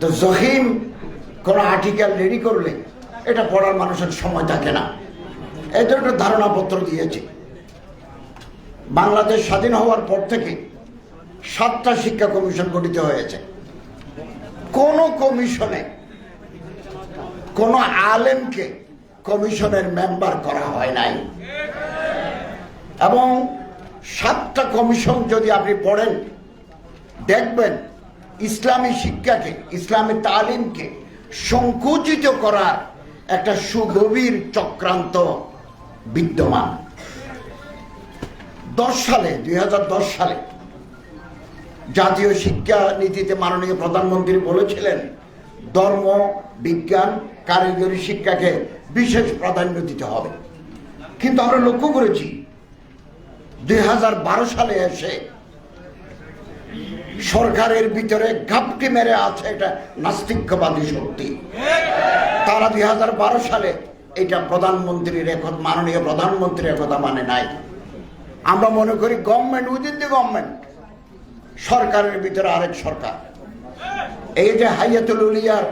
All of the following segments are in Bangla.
তো জহিম কোনো আর্টিকেল রেডি করলে এটা পড়ার মানুষের সময় থাকে না। এই তো একটা ধারণাপত্র দিয়েছে। বাংলাদেশ স্বাধীন হওয়ার পর থেকে সাতটা শিক্ষা কমিশন গঠিত হয়েছে। কোন কমিশনে, কোন আলেমকে কমিশনের মেম্বার করা হয় নাই। এবং সাতটা কমিশন যদি আপনি পড়েন, দেখবেন ইসলামী শিক্ষাকে, ইসলামী তালিমকে সংকুচিত করার একটা সুগভীর চক্রান্ত বিদ্যমান। দশ সালে, দুই হাজার দশ সালে জাতীয় শিক্ষা নীতিতে মাননীয় প্রধানমন্ত্রী বলেছিলেন, ধর্ম, বিজ্ঞান, কারিগরি শিক্ষাকে বিশেষ প্রাধান্য দিতে হবে। কিন্তু আমরা লক্ষ্য করেছি, দুই হাজার বারো সালে এসে সরকারের ভিতরে ঘাপটি মেরে আছে এটা নাস্তিক্যবাদী শক্তি। তারা দুই হাজার বারো সালে এটা প্রধানমন্ত্রীর এখন মাননীয় প্রধানমন্ত্রীর কথা মানে নাই। আমরা মনে করি গভর্নমেন্ট উইদিন দি গভর্নমেন্ট সরকারের ভিতরে আরেক সরকার। এই যে হাইয়াতুল উলিয়ার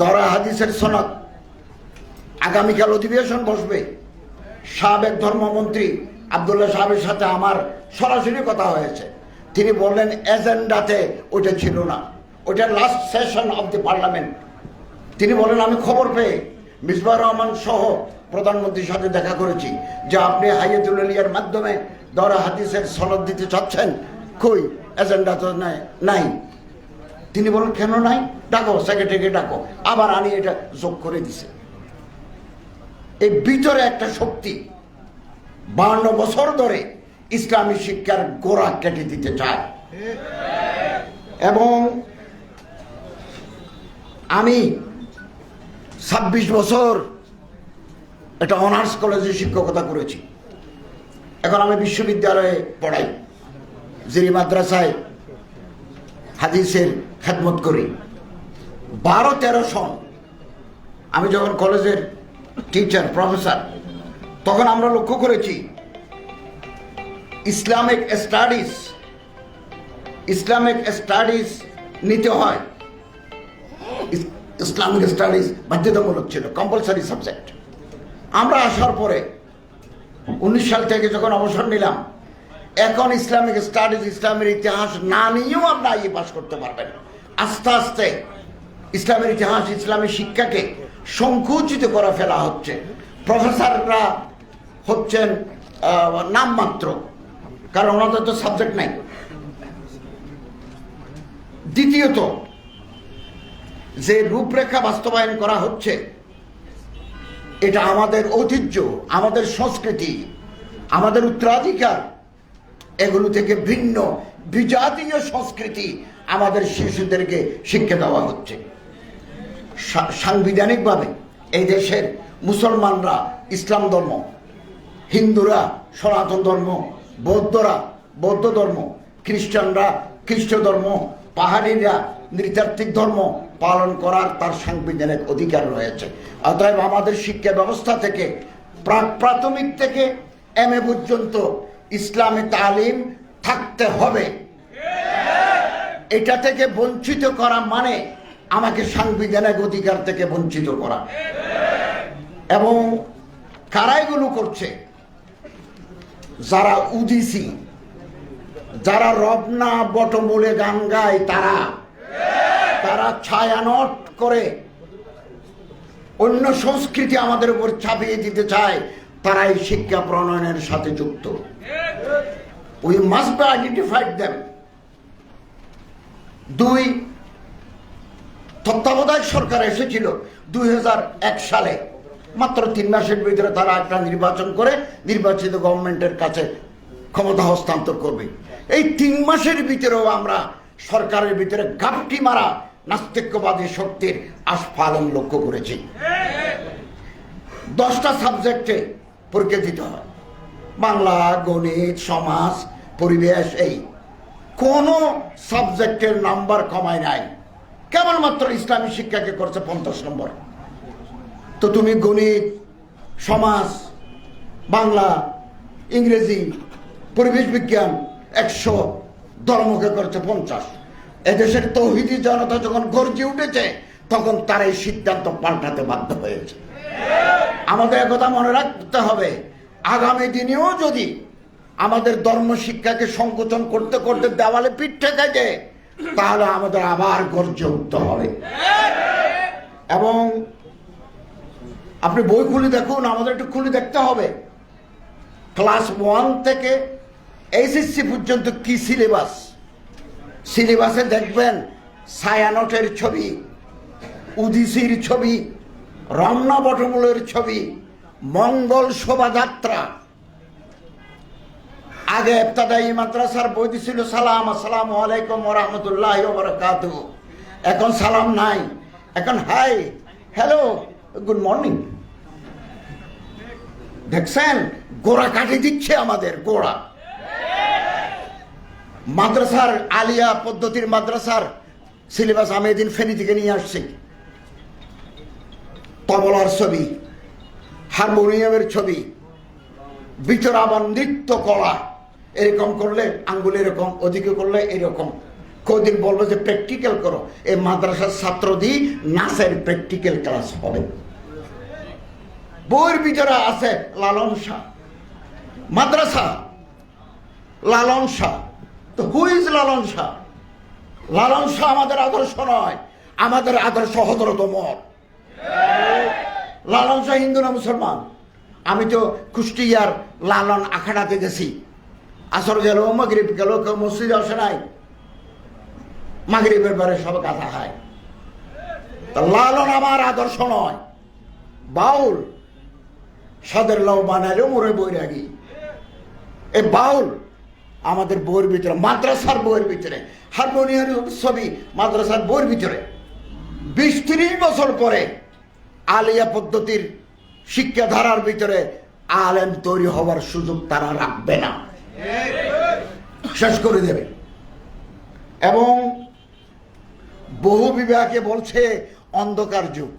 দরা হাদিসের সনদ, আগামীকাল অধিবেশন বসবে। সাবেক ধর্মমন্ত্রী আবদুল্লাহ সাহেবের সাথে আমার সরাসরি কথা হয়েছে। তিনি বললেন, এজেন্ডাতে ওটা ছিল না। ওটা last session of the parliament তিনি বলেন আমি খবর পেয়ে মিসবাহ রহমান সহ প্রধানমন্ত্রীর সাথে দেখা করেছি, যে আপনি হাইয়াতুল আলিয়ার মাধ্যমে দরা হাদিসের সনদ দিতে চাচ্ছেন। কই? এজেন্ডা তো নাই নাই। তিনি বলেন কেন নাই? ডাকো সেক্রেটারিকে ডাকো। আবার আনি এটা যোগ করে দিছে। এই ভিতরে একটা শক্তি বান্ন বছর ধরে ইসলামী শিক্ষার গোড়া কেটে দিতে চায়। এবং আমি ছাব্বিশ বছর একটা অনার্স কলেজে শিক্ষকতা করেছি। এখন আমি বিশ্ববিদ্যালয়ে পড়াই জিরি মাদ্রাসায় হাদিসের খেদমত করি। বারো, তেরো সন আমি যখন কলেজের টিচার প্রফেসর তখন আমরা লক্ষ্য করেছি ইসলামিক স্টাডিজ ইসলামিক স্টাডিজ নিতে হয়। ইসলামিক স্টাডিজ বাধ্যতামূলক ছিল কম্পালসারি সাবজেক্ট আমরা আসার পরে উনিশ সাল থেকে যখন অবসর নিলাম, এখন ইসলামিক স্টাডিজ, ইসলামের ইতিহাস না নিয়েও আমরা আইএ পাস করতে পারবেন। আস্তে আস্তে ইসলামের ইতিহাস, ইসলামের শিক্ষাকে সংকুচিত করা ফেলা হচ্ছে। প্রফেসররা হচ্ছেন নামমাত্র কারণ ওনাদের তো সাবজেক্ট নাই। দ্বিতীয়ত, যে রূপরেখা বাস্তবায়ন করা হচ্ছে, এটা আমাদের ঐতিহ্য, আমাদের সংস্কৃতি, আমাদের উত্তরাধিকার, এগুলো থেকে ভিন্ন, বিজাতীয় সংস্কৃতি আমাদের শিশুদেরকে শিক্ষা দেওয়া হচ্ছে। সাংবিধানিকভাবে এই দেশের মুসলমানরা ইসলাম ধর্ম, হিন্দুরা সনাতন ধর্ম বৌদ্ধরা, বৌদ্ধ ধর্ম, খ্রিস্টানরা খ্রিস্ট ধর্ম পাহাড়িরা নৃতাত্ত্বিক ধর্ম পালন করার তার সাংবিধানিক অধিকার রয়েছে। অতএব আমাদের শিক্ষা ব্যবস্থা থেকে, প্রাক প্রাথমিক থেকে এম এ পর্যন্ত ইসলামী তালিম থাকতে হবে। এটা থেকে বঞ্চিত করা মানে আমাকে সাংবিধানিক অধিকার থেকে বঞ্চিত করা। এবং কারা এগুলো করছে? যারা উদিসি, যারা রবনা বটমূলে গান গায় তারা তারা ছায়ানট করে অন্য সংস্কৃতি আমাদের উপর চাপিয়ে দিতে চায় তারা এই শিক্ষা প্রণয়নের সাথে যুক্ত। We must be identified them দুই, তত্ত্বাবধায়ক সরকার এসেছিল দুই হাজার এক সালে। মাত্র তিন মাসের ভিতরে তারা একটা নির্বাচন করে নির্বাচিত গভর্নমেন্টের কাছে ক্ষমতা হস্তান্তর করবে। এই তিন মাসের ভিতরেও আমরা সরকারের ভিতরে গাপটি মারা নাস্তিক্যবাদী শক্তির আস্ফালন লক্ষ্য করেছি। দশটা সাবজেক্টে পরীক্ষা দিতে হয়। বাংলা, গণিত, সমাজ, পরিবেশ, এই। কোন সাবজেক্টের নাম্বার কমায় নাই। কেবলমাত্র ইসলামী শিক্ষাকে করছে পঞ্চাশ নম্বর। তো তুমি গণিত, সমাজ, বাংলা, ইংরেজি, পরিবেশ বিজ্ঞান একশো ধর্মকে করছে পঞ্চাশ। এদেশের তৌহিদি জনতা যখন গর্জে উঠেছে, তখন তারা এই সিদ্ধান্ত পাল্টাতে বাধ্য হয়েছে। আমাদের একথা মনে রাখতে হবে, আগামী দিনেও যদি আমাদের ধর্ম শিক্ষাকে সংকোচন করতে করতে দেওয়ালে পিঠ ঠেকে তাহলে আমাদের আবার গর্জে উঠতে হবে। এবং আপনি বই খুলে দেখুন, আমাদের একটু খুলে দেখতে হবে। ক্লাস ওয়ান থেকে এইচএসসি পর্যন্ত কি সিলেবাস? সিলেবাসে দেখবেন সায়ানটের ছবি, উদিসির ছবি, রমনা বটমূলের ছবি, মঙ্গল শোভাযাত্রা। আগে এফতাদাই মাদ্রাসার বই ছিল সালাম, আসসালামু আলাইকুম রহমতুল্লাহ বরকাত এখন সালাম নাই। এখন হাই, হ্যালো, গুড মর্নিং। দেখছেন? গোড়া কাটি দিচ্ছে আমাদের, গোড়া। মাদ্রাসার আলিয়া পদ্ধতির মাদ্রাসার সিলেবাস আমি এদিন ফেনী থেকে নিয়ে আসছি। তবলার ছবি, হারমোনিয়ামের ছবি ভিতর নৃত্য কলা, এরকম করলে আঙ্গুল এরকম, ওদিকে করলে এরকম। কদিন বলব যে প্র্যাকটিক্যাল করো। এই মাদ্রাসার ছাত্র দিয়ে নাচের প্র্যাকটিক্যাল ক্লাস হবে। বইয়ের ভিতরে আছে লালন শাহ। মাদ্রাসা, লালন শাহ। তো হু ইজ লালন শাহ? লালন শাহ আমাদের আদর্শ নয়, আমাদের আদর্শ হজরত মর লালন শাহ হিন্দু না মুসলমান? আমি তো কুষ্টিয়ার লালন আখাড়াতে গেছি। আসর গেল, মাগরিব গেল, কেউ মসজিদ আসে নাই। মাগরিবের পরে সব কথা হয়। লালন আমার আদর্শ নয়। বাউল সাদের লাউ বানাইলেও মোরে বৈরাগী। এ বাউল আমাদের বইয়ের ভিতরে, মাদ্রাসার বইয়ের ভিতরে হারমোনিয়ামের ছবি মাদ্রাসার বইয়ের ভিতরে। বিশ ত্রিশ বছর পরে আলিয়া পদ্ধতির শিক্ষাধারার ভিতরে আলেম তৈরি হওয়ার সুযোগ তারা রাখবে না। শেষ করে দেবে। এবং বহু বিবাহকে বলছে, অন্ধকার যুগ,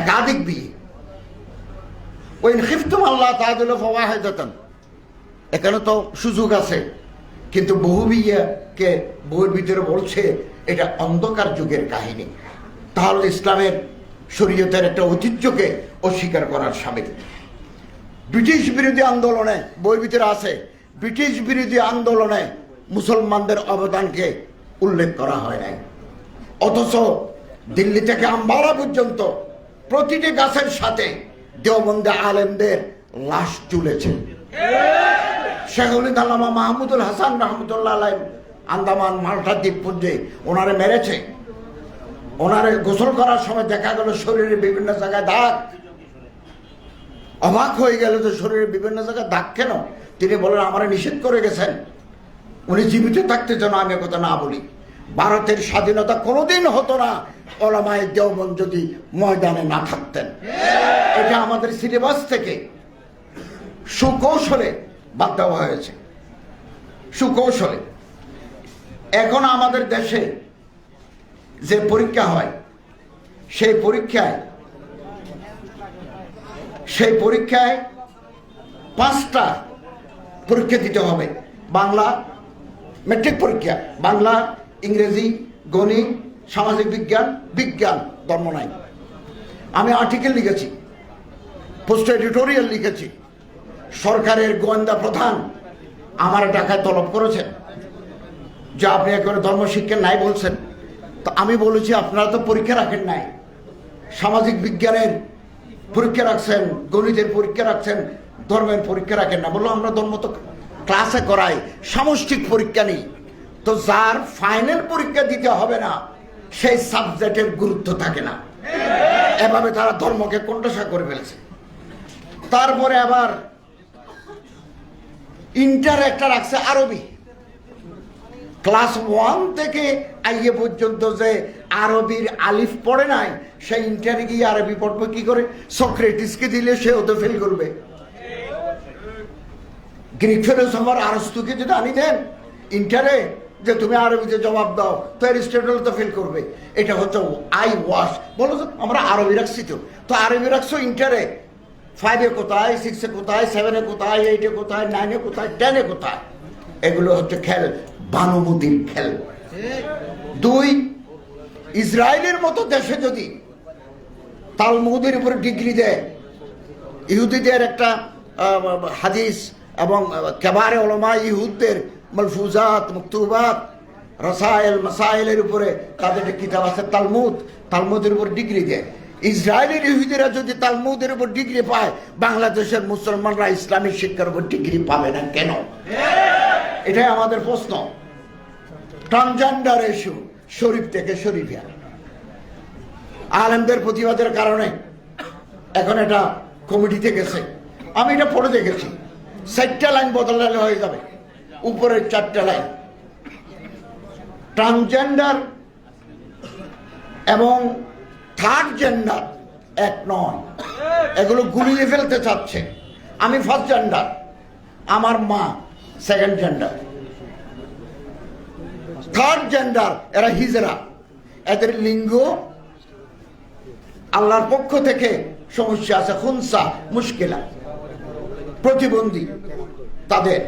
একাধিক বিয়ে ওই খিফতুম আল্লাহ তাহলে ফওয়াহেদাতান। এখানে তো সুযোগ আছে, কিন্তু বহু বিয়েকে বইয়ের ভিতরে বলছে, এটা অন্ধকার যুগের কাহিনী। তাহলে ইসলামের শরীয়তের একটা ঐতিহ্যকে অস্বীকার করার সামিল। ব্রিটিশ বিরোধী আন্দোলনে বইয়ের ভিতরে আছে, ব্রিটিশ বিরোধী আন্দোলনে মুসলমানদের অবদানকে উল্লেখ করা হয় নাই। অথচ দিল্লি থেকে আম্বারা পর্যন্ত প্রতিটি গাছের সাথে দেওবন্দে আলেমদের লাশ চুলেছে শেখুল আল্লামা মাহমুদুল হাসান রহমতুল্লাহ আলাই আন্দামান, মাল্টা দ্বীপপুঞ্জে ওনারে মেরেছে। ওনারে গোসল করার সময় দেখা গেল শরীরে বিভিন্ন জায়গায় দাগ। অবাক হয়ে গেল যে শরীরে বিভিন্ন জায়গায় দাগ কেন? তিনি বলেন, আমারে নিষেধ করে গেছেন। উনি জীবিত থাকতে যেন আমি কথা না বলি। ভারতের স্বাধীনতা কোনোদিন হতো না, ওলামায় দেওবন যদি ময়দানে না থাকতেন। এটা আমাদের সিলেবাস থেকে সুকৌশলে বাদ দেওয়া হয়েছে। সুকৌশলে। এখন আমাদের দেশে যে পরীক্ষা হয়, সেই পরীক্ষায় সেই পরীক্ষায় পাঁচটা পরীক্ষা দিতে হবে। বাংলা মেট্রিক পরীক্ষা, বাংলা ইংরেজি, গণিত, সামাজিক বিজ্ঞান বিজ্ঞান, ধর্ম নাই। আমি আর্টিকেল লিখেছি পোস্ট এডিটোরিয়াল লিখেছি। সরকারের গোয়েন্দা প্রধান আমার টাকায় তলব করেছেন, যে আপনি একেবারে ধর্মশিক্ষা নাই বলছেন। তো আমি বলেছি, আপনারা তো পরীক্ষা রাখেন নাই। সামাজিক বিজ্ঞানের পরীক্ষা রাখছেন, গণিতের পরীক্ষা রাখছেন, ধর্মের পরীক্ষা রাখেন না। বলল, আমরা ধর্ম তো ক্লাসে করাই, সামষ্টিক পরীক্ষা নেই। তো যার ফাইনাল পরীক্ষা দিতে হবে না, সেই সাবজেক্টের গুরুত্ব থাকে না। এভাবে তারা ধর্মকে কণ্ঠসা করে ফেলেছে। তারপরে আবার ইন্টার একটা রাখছে আরবি। ক্লাস ওয়ান থেকে আইয়ে পর্যন্ত যে আরবির আলিফ পড়ে নাই সে ইন্টারে গিয়ে আরবি পড়বে কি করে? সক্রেটিসকে দিলে সে ওতে ফেল করবে। গ্রিক ফিলোসফার আরস্তুকে যদি আনি দেন ইন্টারে যে তুমি আরবিতে জবাব দাও, তো অ্যারিস্টটল তো ফেল করবে। এটা হচ্ছে আই ওয়াশ বলো তো, আমরা আরবি রাখছি তো। তো আরবি রাখছো ইন্টারে ফাইভে কোথায় সিক্সে কোথায় সেভেনে কোথায় এইটে কোথায় নাইনে কোথায় টেনে কোথায়? এগুলো হচ্ছে খেল বানুমতির খেল। দুই, ইসরায়েলের মতো দেশে যদি তালমুদের উপরে ডিগ্রি দেয়, ইহুদিদের একটা হাদিস এবং কেবারে ওলমা ইহুদদের মলফুজাত, মুক্তুবাত রসায়েল মাসায়েলের উপরে তাদের একটা কিতাব আছে, তালমুদ। তালমুদের উপর ডিগ্রি দেয়। ইসরায়েলের ইহুদিরা যদি তালমুদের উপর ডিগ্রি পায়, বাংলাদেশের মুসলমানরা ইসলামিক শিক্ষার উপর ডিগ্রি পাবে না কেন? এটাই আমাদের প্রশ্ন। ট্রান্সজেন্ডার ইস্যু শরীফ থেকে শরীফিয়া আলেমদের প্রতিবাদের কারণে এখন এটা কমিটিতে গেছে। আমি এটা পড়ে দেখেছি। চারটা লাইন বদলালে হয়ে যাবে। উপরের চারটা লাইন ট্রান্সজেন্ডার এবং থার্ড জেন্ডার এক নয়। এগুলো গুলিয়ে ফেলতে চাচ্ছে। আমি ফার্স্ট জেন্ডার আমার মা সেকেন্ড জেন্ডার থার্ড জেন্ডার এরা হিজরা। এদের লিঙ্গ আল্লাহর পক্ষ থেকে সমস্যা আছে, খুনসা, মুশকিলা, প্রতিবন্ধী তাদের।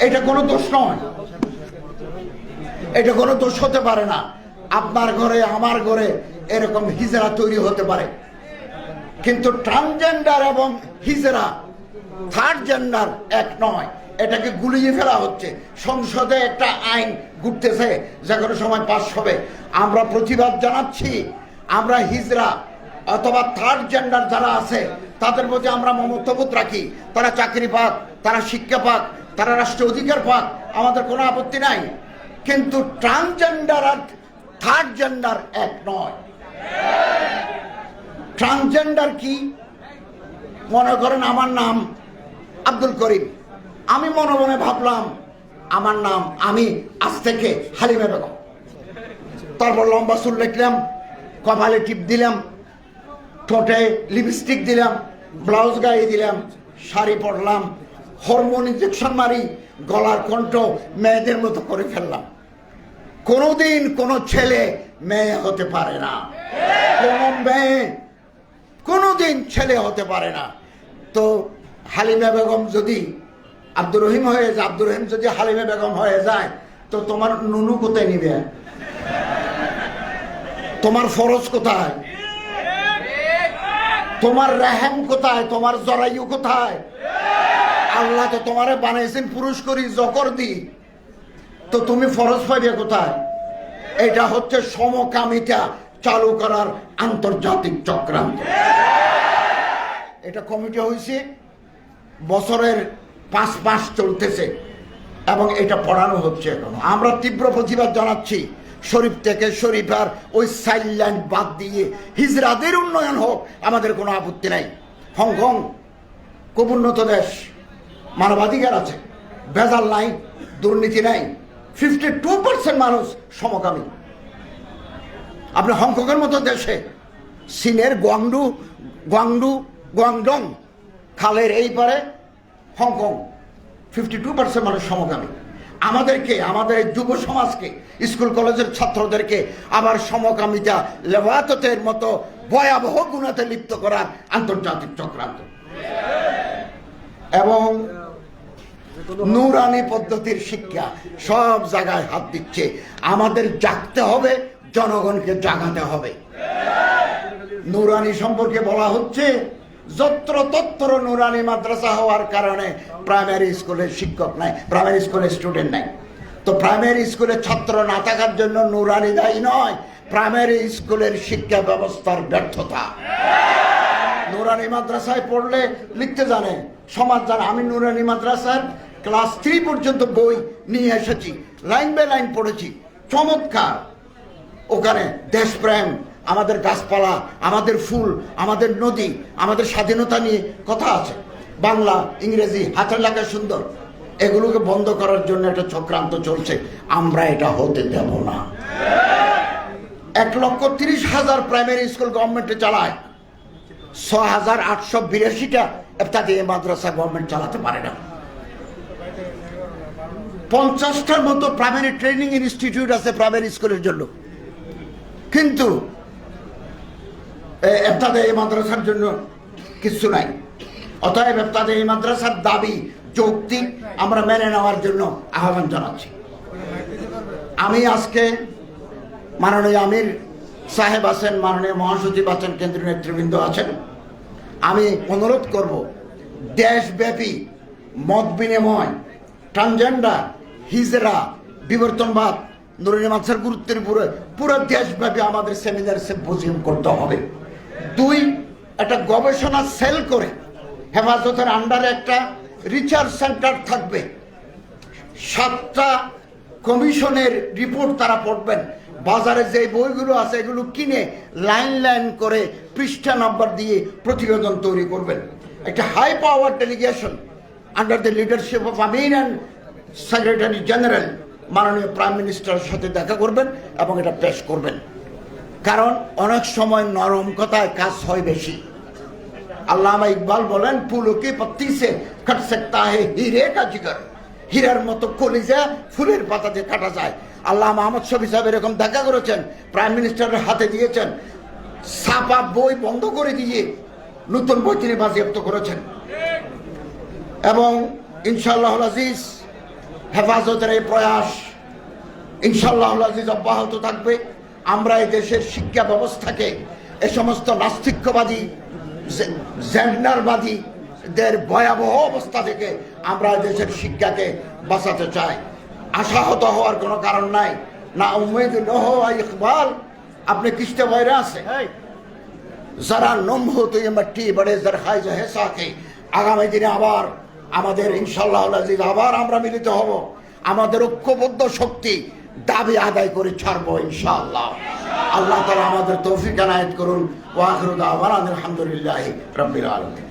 এটা কোনো দোষ নয়। এটা কোনো দোষ হতে পারে না। আপনার ঘরে, আমার ঘরে এরকম হিজরা তৈরি হতে পারে। কিন্তু ট্রান্সজেন্ডার এবং হিজরা থার্ড জেন্ডার এক নয়। এটাকে গুলিয়ে ফেলা হচ্ছে। সংসদে একটা আইন ঘুরতেছে, যে কোনো সময় পাশ হবে। আমরা প্রতিবাদ জানাচ্ছি, আমরা হিজরা অথবা থার্ড জেন্ডার যারা আছে, তাদের প্রতি আমরা মমত্ববোধ রাখি। তারা চাকরি পাক, তারা শিক্ষা পাক তারা রাষ্ট্রীয় অধিকার পাক, আমাদের কোনো আপত্তি নাই। কিন্তু ট্রান্সজেন্ডার আর থার্ড জেন্ডার এক নয়। ট্রান্সজেন্ডার কি? মনে করেন আমার নাম আব্দুল করিম। আমি মনে মনে ভাবলাম, আমার নাম আমি আজ থেকে হালিমা বেগম। তারপর লম্বা চুল লিখলাম কপালে টিপ দিলাম, ঠোঁটে লিপস্টিক দিলাম ব্লাউজ গায়ে দিলাম, শাড়ি পরলাম হরমোন ইঞ্জেকশন মারি, গলার কণ্ঠ মেয়েদের মতো করে ফেললাম। কোনোদিন কোনো ছেলে মেয়ে হতে পারে না। কোনো মেয়ে কোনোদিন ছেলে হতে পারে না। তো হালিমা বেগম যদি আব্দুর রহিম হয়ে যায়, আব্দুর রহিম যদি হালিমা বেগম হয়ে যায়, তো তোমার নুনু কোথায় নিবে? তোমার ফরজ কোথায়? তোমার রেহেম কোথায়? তোমার জরায়ু কোথায়? আল্লাহ তো তোমারে বানাইছেন পুরুষ করি জকর দি। তো তুমি ফরজ পাইবে কোথায়? এটা হচ্ছে সমকামিতা চালু করার আন্তর্জাতিক চক্রান্ত। এটা কমিটি হয়েছে বছরের পাঁচ মাস চলতেছে, এবং এটা পড়ানো হচ্ছে এখন। আমরা তীব্র প্রতিবাদ জানাচ্ছি, শরীফ থেকে শরীফ আর ওই সাইল্যান্ড বাদ দিয়ে হিজরাদের উন্নয়ন হোক, আমাদের কোনো আপত্তি নাই। হংকং খুব উন্নত দেশ। মানবাধিকার আছে, ভেজাল নাই, দুর্নীতি নাই ফিফটি টু পার্সেন্ট মানুষ সমকামী। আপনি হংকংয়ের মতো দেশে, চীনের গোয়াংডু গোয়াংডু, গোয়াংডং, খালের এই পারে হংকং ফিফটি টু পার্সেন্ট মানুষ সমকামী। আমাদেরকে, আমাদের যুব সমাজকে, স্কুল কলেজের ছাত্রদেরকে আবার সমকামিতা লেবাততের মতো ভয়াবহ গুণাতে লিপ্ত করার আন্তর্জাতিক চক্রান্ত। এবং নুরানি পদ্ধতির শিক্ষা সব জায়গায় হাত দিচ্ছে। আমাদের জাগতে হবে, জনগণকে জাগাতে হবে। নুরানি সম্পর্কে বলা হচ্ছে, যত্র তত্র নুরানি মাদ্রাসা হওয়ার কারণে প্রাইমারি স্কুলের শিক্ষক নাই প্রাইমারি স্কুলের স্টুডেন্ট নাই। তো প্রাইমারি স্কুলের ছাত্র না থাকার জন্য নুরানি দায়ী নয় প্রাইমারি স্কুলের শিক্ষা ব্যবস্থার ব্যর্থতা। নুরানি মাদ্রাসায় পড়লে লিখতে জানে, সমাজ জানে, আমি নুরানি মাদ্রাসার ক্লাস থ্রি পর্যন্ত বই নিয়ে এসেছি, লাইন বাই লাইন পড়েছি। চমৎকার। ওখানে দেশপ্রেম, আমাদের গাছপালা, আমাদের ফুল, আমাদের নদী, আমাদের স্বাধীনতা নিয়ে কথা আছে। বাংলা, ইংরেজি, হাতের লেখা সুন্দর। এগুলোকে বন্ধ করার জন্য একটা চক্রান্ত চলছে। আমরা এটা হতে দেব না। এক লক্ষ তিরিশ হাজার প্রাইমারি স্কুল গভর্নমেন্টে চালায়। ছ হাজার আটশো বিরাশিটা এফতাদি মাদ্রাসা গভর্নমেন্ট চালাতে পারে না। পঞ্চাশটার মতো প্রাইমারি ট্রেনিং ইনস্টিটিউট আছে প্রাইমারি স্কুলের জন্য। কিন্তু এফতাদে এই মাদ্রাসার জন্য কিছু নাই। অতএব এফতাদে এই মাদ্রাসার দাবি যৌক্তিক, আমরা মেনে নেওয়ার জন্য আহ্বান জানাচ্ছি। আমি আজকে মাননীয় আমির সাহেব আছেন, মাননীয় মহাসচিব আছেন, কেন্দ্রীয় নেতৃবৃন্দ আছেন। আমি অনুরোধ করব, দেশব্যাপী মত বিনিময় ট্রানজেন্ডার হিজরা, বিবর্তনবাদ, নুরুল মাছের গুরুত্বের উপরে পুরো দেশব্যাপী আমাদের সেমিনার সিম্পোজিয়াম করতে হবে। দুই, একটা গবেষণা সেল করে হেফাজতের আন্ডারে একটা রিসার্চ সেন্টার থাকবে। সাতটা কমিশনের রিপোর্ট তারা পড়বেন। বাজারে যে বইগুলো আছে এগুলো কিনে লাইন লাইন করে পৃষ্ঠা নাম্বার দিয়ে প্রতিবেদন তৈরি করবেন। একটা high power delegation under the leadership of Amin and secretary general মাননীয় প্রাইম মিনিস্টারের সাথে দেখা করবেন এবং এটা পেশ করবেন। কারণ অনেক সময় নরম কথায় কাজ হয় বেশি। আল্লামা ইকবাল বলেন, পুলুকি পত্তি সে কট সকতা হে, হিরে কা জিগর। হীরার মতো কলিজা ফুলের পাতা দিয়ে কাটা যায়। আল্লাহ মাহমদ শফি সাহেব এরকম দেখা করেছেন প্রাইম মিনিস্টারের হাতে দিয়েছেন। ছাপা বই বন্ধ করে দিয়ে নতুন বই তিনি বাজেয়াপ্ত করেছেন। এবং ইনশাআল্লাহ আজিজ হেফাজতের এই প্রয়াস ইনশাআল্লাহ আজিজ অব্যাহত থাকবে। আমরা এই দেশের শিক্ষা ব্যবস্থাকে এ সমস্ত নাস্তিক্যবাদী জেন্ডারবাদীদের ভয়াবহ অবস্থা থেকে আমরা দেশের শিক্ষাকে বাঁচাতে চাই। আশাহত হওয়ার কোনো কারণ নাই। না উমেদ নহ ইকবাল। আপনি কিস্তে বাইরে আছে যারা নম হতো মাটি বড়ে আগামী দিনে আবার আমাদের ইনশাল্লাহ আবার আমরা মিলিত হব। আমাদের ঐক্যবদ্ধ শক্তি দাবি আদায় করে ছাড়বো ইনশাল্লাহ আল্লাহ তালা আমাদের তৌফিক আনায়ত করুন। ওয়াখরুদ আবার আলহামদুলিল্লাহ রব্বিল আলমী